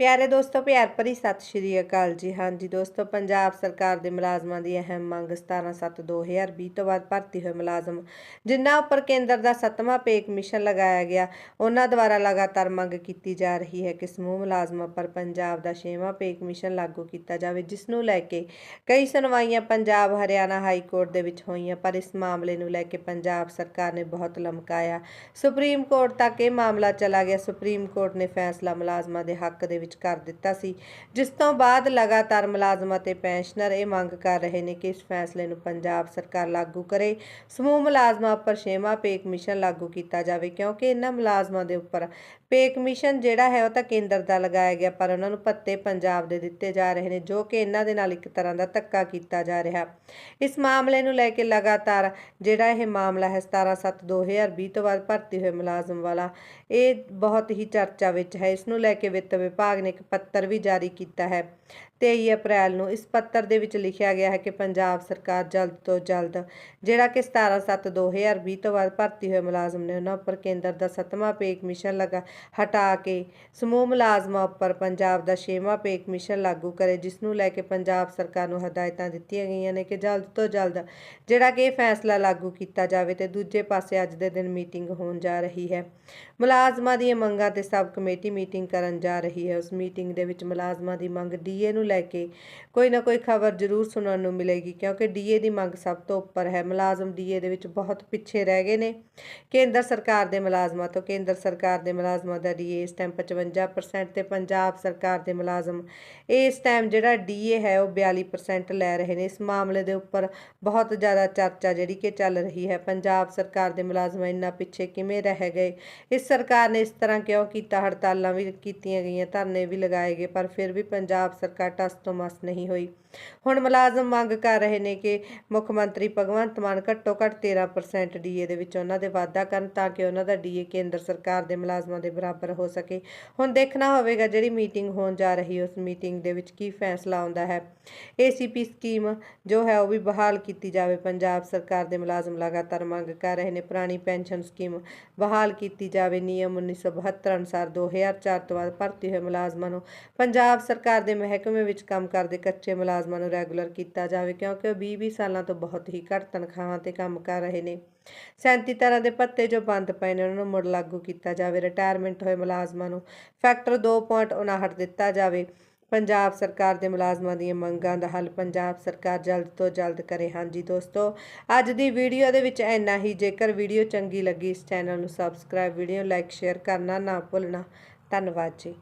ਪਿਆਰੇ ਦੋਸਤੋ, ਪਿਆਰ ਭਰੀ ਸਤਿ ਸ਼੍ਰੀ ਅਕਾਲ ਜੀ। ਹਾਂਜੀ ਦੋਸਤੋ, ਪੰਜਾਬ ਸਰਕਾਰ ਦੇ ਮੁਲਾਜ਼ਮਾਂ ਦੀ ਅਹਿਮ ਮੰਗ 17/7/2020 ਤੋਂ ਬਾਅਦ ਭਰਤੀ ਹੋਏ ਮੁਲਾਜ਼ਮ, ਜਿਨ੍ਹਾਂ ਉੱਪਰ ਕੇਂਦਰ ਦਾ ਸੱਤਵਾਂ ਪੇ ਕਮਿਸ਼ਨ ਲਗਾਇਆ ਗਿਆ, ਉਹਨਾਂ ਦੁਆਰਾ ਲਗਾਤਾਰ ਮੰਗ ਕੀਤੀ ਜਾ ਰਹੀ ਹੈ ਕਿ ਸਮੂਹ ਮੁਲਾਜ਼ਮਾਂ ਪਰ ਪੰਜਾਬ ਦਾ 6ਵਾਂ ਪੇ ਕਮਿਸ਼ਨ ਲਾਗੂ ਕੀਤਾ ਜਾਵੇ, ਜਿਸ ਨੂੰ ਲੈ ਕੇ ਕਈ ਸੁਣਵਾਈਆਂ ਪੰਜਾਬ, ਹਰਿਆਣਾ ਹਾਈ ਕੋਰਟ ਦੇ ਵਿੱਚ ਹੋਈਆਂ, ਪਰ ਇਸ ਮਾਮਲੇ ਨੂੰ ਲੈ ਕੇ ਪੰਜਾਬ ਸਰਕਾਰ ਨੇ ਬਹੁਤ ਲਮਕਾਇਆ। ਸੁਪਰੀਮ ਕੋਰਟ ਤੱਕ ਇਹ ਮਾਮਲਾ ਚਲਾ ਗਿਆ। ਸੁਪਰੀਮ ਕੋਰਟ ਨੇ ਫੈਸਲਾ ਮੁਲਾਜ਼ਮਾਂ ਦੇ ਹੱਕ ਦੇ ਵਿੱਚ ਕਰ ਦਿੱਤਾ ਸੀ। ਜਿਸ ਤੋਂ ਬਾਅਦ ਲਗਾਤਾਰ ਮੁਲਾਜ਼ਮਾਂ ਅਤੇ ਪੈਨਸ਼ਨਰ ਇਹ ਮੰਗ ਕਰ ਰਹੇ ਨੇ ਕਿ ਇਸ ਫੈਸਲੇ ਨੂੰ ਪੰਜਾਬ ਸਰਕਾਰ ਲਾਗੂ ਕਰੇ। ਸਮੂਹ ਮੁਲਾਜ਼ਮਾਂ ਉੱਪਰ ਛੇਵਾਂ ਪੇ ਕਮਿਸ਼ਨ ਲਾਗੂ ਕੀਤਾ ਜਾਵੇ, ਕਿਉਂਕਿ ਇਹਨਾਂ ਮੁਲਾਜ਼ਮਾਂ ਦੇ ਉੱਪਰ ਪੇ ਕਮਿਸ਼ਨ ਜਿਹੜਾ ਹੈ ਉਹ ਤਾਂ ਕੇਂਦਰ ਦਾ ਲਗਾਇਆ ਗਿਆ, ਪਰ ਉਹਨਾਂ ਨੂੰ ਭੱਤੇ ਪੰਜਾਬ ਦੇ ਦਿੱਤੇ ਜਾ ਰਹੇ ਨੇ, ਜੋ ਕਿ ਇਹਨਾਂ ਦੇ ਨਾਲ ਇੱਕ ਤਰ੍ਹਾਂ ਦਾ ਧੱਕਾ ਕੀਤਾ ਜਾ ਰਿਹਾ। ਇਸ ਮਾਮਲੇ ਨੂੰ ਲੈ ਕੇ ਲਗਾਤਾਰ ਜਿਹੜਾ ਇਹ ਮਾਮਲਾ ਹੈ 17/7/2020 ਤੋਂ ਬਾਅਦ ਭਰਤੀ ਹੋਏ ਮੁਲਾਜ਼ਮ ਵਾਲਾ, ਇਹ ਬਹੁਤ ਹੀ ਚਰਚਾ ਵਿੱਚ ਹੈ। ਇਸ ਨੂੰ ਲੈ ਕੇ ਵਿੱਤ ਵਿਭਾਗ ਨੇ ਇੱਕ ਪੱਤਰ ਵੀ ਜਾਰੀ ਕੀਤਾ ਹੈ। 23 ਅਪ੍ਰੈਲ ਨੂੰ ਇਸ ਪੱਤਰ ਦੇ ਵਿੱਚ ਲਿਖਿਆ ਗਿਆ ਹੈ ਕਿ ਪੰਜਾਬ ਸਰਕਾਰ ਜਲਦ ਤੋਂ ਜਲਦ, ਜਿਹੜਾ ਕਿ 17/7/2020 ਤੋਂ ਬਾਅਦ ਭਰਤੀ ਹੋਏ ਮੁਲਾਜ਼ਮ ਨੇ ਉਹਨਾਂ ਉੱਪਰ ਕੇਂਦਰ ਦਾ ਸੱਤਵਾਂ ਪੇ ਕਮਿਸ਼ਨ ਲਗਾ ਹਟਾ ਕੇ ਸਮੂਹ ਮੁਲਾਜ਼ਮਾਂ ਉੱਪਰ ਪੰਜਾਬ ਦਾ ਛੇਵਾਂ ਪੇ ਕਮਿਸ਼ਨ ਲਾਗੂ ਕਰੇ, ਜਿਸ ਨੂੰ ਲੈ ਕੇ ਪੰਜਾਬ ਸਰਕਾਰ ਨੂੰ ਹਦਾਇਤਾਂ ਦਿੱਤੀਆਂ ਗਈਆਂ ਨੇ ਕਿ ਜਲਦ ਤੋਂ ਜਲਦ ਜਿਹੜਾ ਕਿ ਇਹ ਫੈਸਲਾ ਲਾਗੂ ਕੀਤਾ ਜਾਵੇ ਤੇ ਦੂਜੇ ਪਾਸੇ ਅੱਜ ਦੇ ਦਿਨ ਮੀਟਿੰਗ ਹੋਣ ਜਾ ਰਹੀ ਹੈ। ਮੁਲਾਜ਼ਮਾਂ ਦੀਆਂ ਮੰਗਾਂ ਤੇ ਸਬ ਕਮੇਟੀ ਮੀਟਿੰਗ ਕਰਨ ਜਾ ਰਹੀ ਹੈ। ਉਸ ਮੀਟਿੰਗ ਦੇ ਵਿੱਚ ਮੁਲਾਜ਼ਮਾਂ ਦੀ ਮੰਗ ਡੀਏ ਨੂੰ ਲੈ ਕੇ ਕੋਈ ਨਾ ਕੋਈ ਖਬਰ ਜ਼ਰੂਰ ਸੁਣਨ ਨੂੰ ਮਿਲੇਗੀ, ਕਿਉਂਕਿ ਡੀਏ ਦੀ ਮੰਗ ਸਭ ਤੋਂ ਉੱਪਰ ਹੈ। ਮੁਲਾਜ਼ਮ ਡੀਏ ਦੇ ਵਿੱਚ ਬਹੁਤ ਪਿੱਛੇ ਰਹਿ ਗਏ ਨੇ। ਕੇਂਦਰ ਸਰਕਾਰ ਦੇ ਮੁਲਾਜ਼ਮਾਂ ਤੋਂ ਕੇਂਦਰ ਸਰਕਾਰ ਦੇ ਮੁਲਾਜ਼ਮਾਂ ਦਾ ਡੀਏ ਇਸ ਟਾਈਮ 55% ਤੇ ਪੰਜਾਬ ਸਰਕਾਰ ਦੇ ਮੁਲਾਜ਼ਮ ਇਸ ਟਾਈਮ ਜਿਹੜਾ ਡੀਏ ਹੈ ਉਹ 42% ਲੈ ਰਹੇ ਨੇ। ਇਸ ਮਾਮਲੇ ਦੇ ਉੱਪਰ ਬਹੁਤ ਜ਼ਿਆਦਾ ਚਰਚਾ ਜਿਹੜੀ ਕਿ ਚੱਲ ਰਹੀ ਹੈ। ਪੰਜਾਬ ਸਰਕਾਰ ਦੇ ਮੁਲਾਜ਼ਮ ਇੰਨਾ ਪਿੱਛੇ ਕਿਵੇਂ ਰਹਿ ਗਏ? ਇਸ ਸਰਕਾਰ ਨੇ ਇਸ ਤਰ੍ਹਾਂ ਕਿਉਂ ਕੀਤਾ? ਹੜਤਾਲਾਂ ਵੀ ਕੀਤੀਆਂ ਗਈਆਂ, ਧਰਨੇ ਵੀ ਲਗਾਏ ਗਏ, ਪਰ ਫਿਰ ਵੀ ਪੰਜਾਬ ਸਰਕਾਰ ਟਸ ਤੋਂ ਮਸ ਨਹੀਂ ਹੋਈ। ਹੁਣ ਮੁਲਾਜ਼ਮ ਮੰਗ ਕਰ ਰਹੇ ਨੇ ਕਿ ਮੁੱਖ ਮੰਤਰੀ ਭਗਵੰਤ ਮਾਨ ਘੱਟੋ ਘੱਟ 13% ਡੀਏ ਦੇ ਵਿੱਚ ਉਹਨਾਂ ਦੇ ਵਾਅਦਾ ਕਰਨ ਤਾਂ ਕਿ ਉਹਨਾਂ ਦਾ ਡੀਏ ਕੇਂਦਰ ਸਰਕਾਰ ਦੇ ਮੁਲਾਜ਼ਮਾਂ ਦੇ ਬਰਾਬਰ ਹੋ ਸਕੇ। ਹੁਣ ਦੇਖਣਾ ਹੋਵੇਗਾ ਜਿਹੜੀ ਮੀਟਿੰਗ ਹੋਣ ਜਾ ਰਹੀ ਉਸ ਮੀਟਿੰਗ ਦੇ ਵਿੱਚ ਕੀ ਫੈਸਲਾ ਆਉਂਦਾ ਹੈ। ਏਸੀਪੀ ਸਕੀਮ ਜੋ ਹੈ, ਉਹ ਵੀ ਬਹਾਲ ਕੀਤੀ ਜਾਵੇ। ਪੰਜਾਬ ਸਰਕਾਰ ਦੇ ਮੁਲਾਜ਼ਮ ਲਗਾਤਾਰ ਮੰਗ ਕਰ ਰਹੇ ਨੇ, ਪੁਰਾਣੀ ਪੈਨਸ਼ਨ ਸਕੀਮ ਬਹਾਲ ਕੀਤੀ ਜਾਵੇ। ਨਿਯਮ 1972 ਅਨੁਸਾਰ 2004 ਤੋਂ ਬਾਅਦ ਭਰਤੀ ਹੋਏ ਮੁਲਾਜ਼ਮਾਂ ਮੁਲਾਜ਼ਮਾਂ ਨੂੰ। ਪੰਜਾਬ ਸਰਕਾਰ ਦੇ ਮਹਿਕਮੇ ਵਿੱਚ ਕੰਮ ਕਰਦੇ ਕੱਚੇ ਮੁਲਾਜ਼ਮਾਂ ਨੂੰ ਰੈਗੂਲਰ ਕੀਤਾ ਜਾਵੇ ਕਿਉਂਕਿ ਉਹ 20-20 ਸਾਲਾਂ ਤੋਂ ਬਹੁਤ ਹੀ ਘੱਟ ਤਨਖਾਹਾਂ ਤੇ ਕੰਮ ਕਰ ਰਹੇ ਨੇ। 37 ਤਰ੍ਹਾਂ ਦੇ ਪੱਤੇ ਜੋ ਬੰਦ ਪਏ ਨੇ, ਉਹਨਾਂ ਨੂੰ ਮੁੜ ਲਾਗੂ ਕੀਤਾ ਜਾਵੇ। ਰਿਟਾਇਰਮੈਂਟ ਹੋਏ ਮੁਲਾਜ਼ਮਾਂ ਨੂੰ ਫੈਕਟਰ 2.59 ਦਿੱਤਾ ਜਾਵੇ। ਪੰਜਾਬ ਸਰਕਾਰ ਦੇ ਮੁਲਾਜ਼ਮਾਂ ਦੀਆਂ ਮੰਗਾਂ ਦਾ ਹੱਲ ਪੰਜਾਬ ਸਰਕਾਰ ਜਲਦ ਤੋਂ ਜਲਦ ਕਰੇ। ਹਾਂਜੀ ਦੋਸਤੋ, ਅੱਜ ਦੀ ਵੀਡੀਓ ਦੇ ਵਿੱਚ ਇੰਨਾ ਹੀ। ਜੇਕਰ ਵੀਡੀਓ ਚੰਗੀ ਲੱਗੀ ਇਸ ਚੈਨਲ ਨੂੰ ਸਬਸਕ੍ਰਾਈਬ ਵੀਡੀਓ ਲਾਈਕ ਸ਼ੇਅਰ ਕਰਨਾ ਨਾ ਭੁੱਲਣਾ। ਧੰਨਵਾਦ ਜੀ।